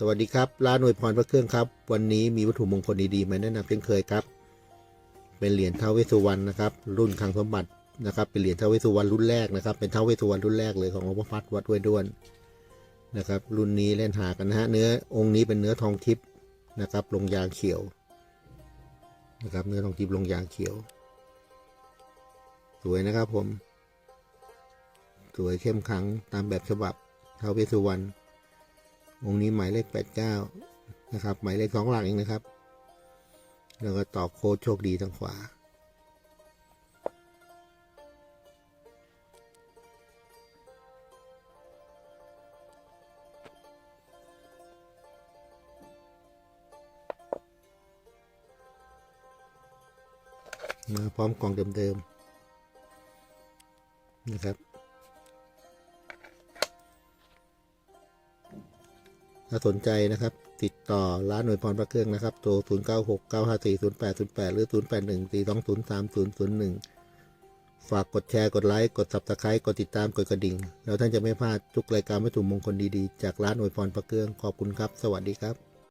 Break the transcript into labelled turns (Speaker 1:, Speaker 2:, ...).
Speaker 1: สวัสดีครับร้านหน่วยพรพระเครื่องครับ วันนี้มีวัตถุมงคลดีๆมาแนะนำเช่นเคยครับ เป็นเหรียญเท้าวเวสุวรรณนะครับ รุ่นคังสมบัตินะครับ เป็นเหรียญเท้าวเวสุวรรณรุ่นแรกนะครับ เป็นเท้าวเวสุวรรณรุ่นแรกเลยของหลวงพ่อพัดวัดห้วยด้วนนะครับ รุ่นนี้เล่นหากันนะฮะ เนื้อองค์นี้เป็นเนื้อทองทิพย์นะครับ ลงยางเขียวนะครับ เนื้อทองทิพย์ลงยางเขียว สวยนะครับผม สวยเข้มขังตามแบบฉบับเท้าวเวสุวรรณ องค์นี้หมายเลข89นะครับ หมายเลขสองหลักเองนะครับ แล้วก็ตอกโค้ดโชคดีทางขวามาพร้อมกล่องเดิมๆนะครับ ถ้าสนใจนะครับ ติดต่อร้านหน่วยพรพระเครื่องนะครับโทร0 9 6 9 5 4 0 8 0 8 หรือ 0 8 1 4 2 0 3 0 0 1 ฝากกดแชร์ กดไลค์ กด subscribe กดติดตาม กดกระดิ่ง แล้วท่านจะไม่พลาดทุกรายการวัตถุมงคลดีๆ จากร้านหน่วยพรพระเครื่อง ขอบคุณครับ สวัสดีครับ